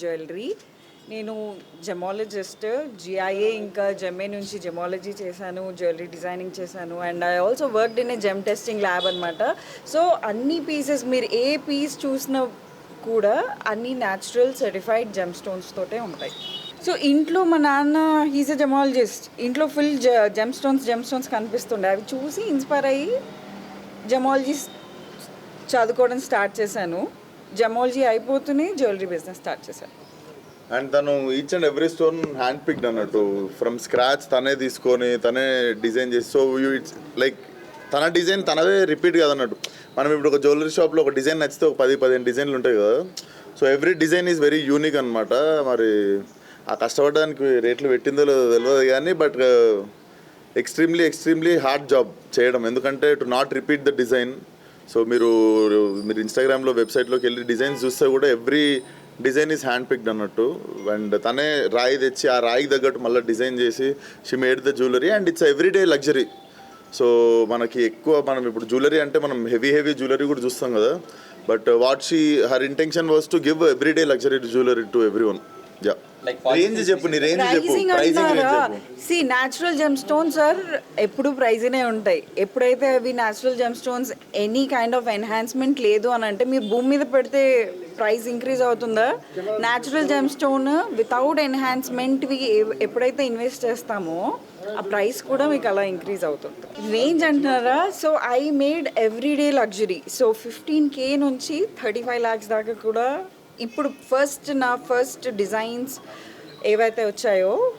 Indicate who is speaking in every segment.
Speaker 1: Jewellery. నేను gemmologist GIA ఇంకా జెమ్ఏ నుంచి జెమాలజీ చేశాను జ్యువెలరీ డిజైనింగ్ చేశాను and I also worked in a gem testing lab అనమాట సో అన్ని పీసెస్ మీరు ఏ పీస్ చూసినా కూడా అన్ని న్యాచురల్ సర్టిఫైడ్ జెమ్ స్టోన్స్ తోటే ఉంటాయి. సో ఇంట్లో మా నాన్న హీజ్ అ జెమాలజిస్ట్ ఇంట్లో full gem stones gem stones కనిపిస్తుండే. అవి చూసి ఇన్స్పైర్ అయ్యి జెమాలజీ చదువుకోవడం స్టార్ట్ చేశాను. జమాలజీ అయిపోతూనే జ్యువెలరీ బిజినెస్ స్టార్ట్ చేశాను
Speaker 2: అండ్ తను each and every stone hand picked అన్నట్టు. ఫ్రమ్ స్క్రాచ్ తనే తీసుకొని తనే డిజైన్ చేసి సో యూ ఇట్స్ లైక్ తన డిజైన్ తనదే రిపీట్ అన్నట్టు. మనం ఇప్పుడు ఒక జ్యువెలరీ షాప్లో ఒక డిజైన్ నచ్చితే ఒక పది పదిహేను డిజైన్లు ఉంటాయి కదా. So every design is very unique అనమాట మరి ఆ కష్టపడడానికి రేట్లు పెట్టిందో లేదో తెలియదు కానీ but extremely extremely hard job చేయడం. ఎందుకంటే to not repeat the design so మీరు మీరు ఇన్స్టాగ్రామ్లో వెబ్సైట్లోకి వెళ్ళి డిజైన్స్ చూస్తే కూడా every design is hand picked అన్నట్టు. అండ్ తనే రాయి తెచ్చి ఆ రాయికి తగ్గట్టు మళ్ళీ డిజైన్ చేసి she made the jewellery and it's everyday luxury. So మనకి ఎక్కువ మనం ఇప్పుడు జ్యువెలరీ అంటే మనం హెవీ హెవీ జ్యువెలరీ కూడా చూస్తాం కదా. But what she her intention was to give everyday luxury jewellery to everyone yeah range చెప్పు నీ రేంజ్ చెప్పు
Speaker 1: ప్రైజింగ్
Speaker 2: ప్రైజింగ్
Speaker 1: అంటారా
Speaker 2: రేంజ్ చెప్పు.
Speaker 1: See natural gem stones are ఎప్పుడు ప్రైజ్నే ఉంటాయి. ఎప్పుడైతే అవి natural gem stones any kind of enhancement లేదు అని అంటే మీరు భూమి మీద పెడితే ప్రైస్ ఇంక్రీజ్ అవుతుందా? న్యాచురల్ జెమ్ స్టోన్ వితౌట్ ఎన్హాన్స్మెంట్వి ఎప్పుడైతే ఇన్వెస్ట్ చేస్తామో ఆ ప్రైస్ కూడా మీకు అలా ఇంక్రీజ్ అవుతుంది. రేంజ్ అంటున్నారా? So I made everyday luxury so fifteen K నుంచి థర్టీ ఫైవ్ ల్యాక్స్ దాకా కూడా ఇప్పుడు ఫస్ట్ నా ఫస్ట్ డిజైన్స్ ఏవైతే వచ్చాయో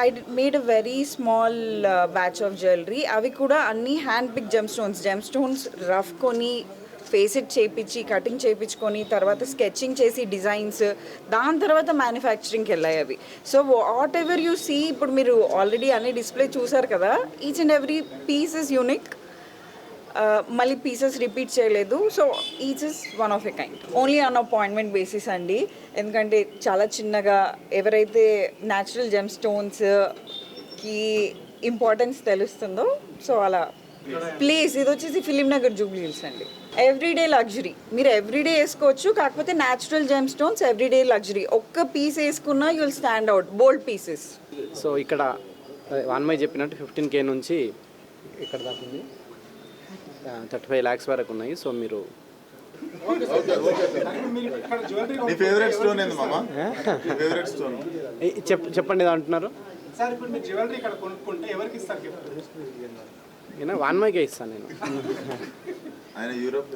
Speaker 1: I made a very small batch of jewellery అవి కూడా అన్ని hand pick gem stones gem stones rough కొని ఫేస్ చేపించి కటింగ్ చేయించుకొని తర్వాత స్కెచింగ్ చేసి డిజైన్స్ దాని తర్వాత మ్యానుఫ్యాక్చరింగ్కి వెళ్ళాయి అవి. So whatever you see ఇప్పుడు మీరు ఆల్రెడీ అన్ని డిస్ప్లే చూసారు కదా each and every piece is unique మళ్ళీ పీసెస్ రిపీట్ చేయలేదు. So each is one of a kind only on appointment basis అండి. ఎందుకంటే చాలా చిన్నగా ఎవరైతే న్యాచురల్ జెమ్ స్టోన్స్కి ఇంపార్టెన్స్ తెలుస్తుందో సో అలా. ప్లేస్ ఇది వచ్చేసి ఫిలిం నగర్ జూబ్లీ హిల్స్ అండి. ఎవ్రీడే లగ్జరీ మీరు ఎవ్రీడే వేసుకోవచ్చు కాకపోతే natural gem stones everyday luxury ఒక్క పీస్ వేసుకున్నా you'll stand out bold pieces
Speaker 3: so ఇక్కడ uh, వాన్మై చెప్పినట్టు ఫిఫ్టీన్ కే నుంచి ఇక్కడ దాకా థర్టీ ఫైవ్ ల్యాక్స్ వరకు ఉన్నాయి. సో మీరు
Speaker 2: నీ ఫేవరెట్ స్టోన్ ఏంది మామ? నీ ఫేవరెట్ స్టోన్
Speaker 3: ఏ, చెప్ చెప్పండి ఏదో అంటున్నారు.
Speaker 4: సార్ ఇప్పుడు మీరు జ్యువెలరీ ఇక్కడ కొనుక్కుంటే ఎవరికి ఇస్తారు గిఫ్ట్
Speaker 3: నేను వాన్మైకే ఇస్తాను నేను.
Speaker 2: ఆయన యూరోప్